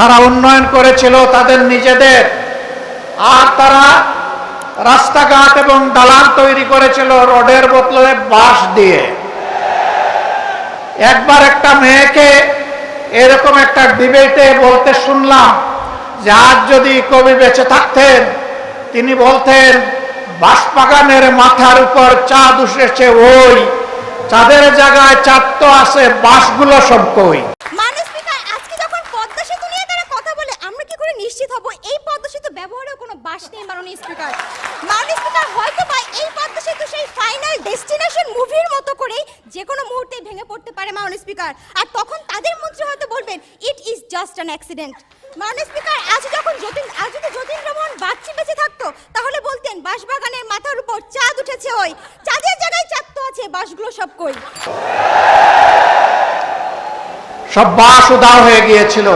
তারা উন্নয়ন করেছিল তাদের নিজেদের। আর তারা রাস্তাঘাট এবং দালান তৈরি করেছিল রোডের বদলে বাঁশ দিয়ে। একবার একটা মেয়েকে এরকম একটা ডিবেটে বলতে শুনলাম যে আজ যদি কবি বেঁচে থাকতেন, তিনি বলতেন বাঁশবাগানের মাথার উপর চাঁদ উঠেছে, ওই চাঁদের জায়গায় চাঁদ তো আছে, বাঁশগুলো সব কই মাননীয় স্পিকার আজকে যখন পদ্মা সেতু নিয়ে তারা কথা বলে আমরা কি করে নিশ্চিত হব এই পদ্মা সেতু ব্যবহারেও কোনো বাস নেই মাননীয় স্পিকার মাননীয় স্পিকার হয়তো বা এই পদ্মা সেতু সেই ফাইনাল ডেস্টিনেশন মুভির মতো করে যে কোনো মুহূর্তে ভেঙে পড়তে পারে মাননীয় স্পিকার আর তখন তাদের মন্ত্রী হয়তো বলবেন it is just an accident মাননীয় স্পিকার আজ যখন যতীন, আজ যদি যতীন রমন বাচ্চি বেঁচে থাকতো, তাহলে বলতেন, বাঁশবাগানের মাথার উপর চাঁদ উঠেছে ওই। চাঁদের জায়গায় চাঁদ তো আছে, বাঁশগুলো সব কই? সব বাঁশ উদাও হয়ে গিয়েছিল।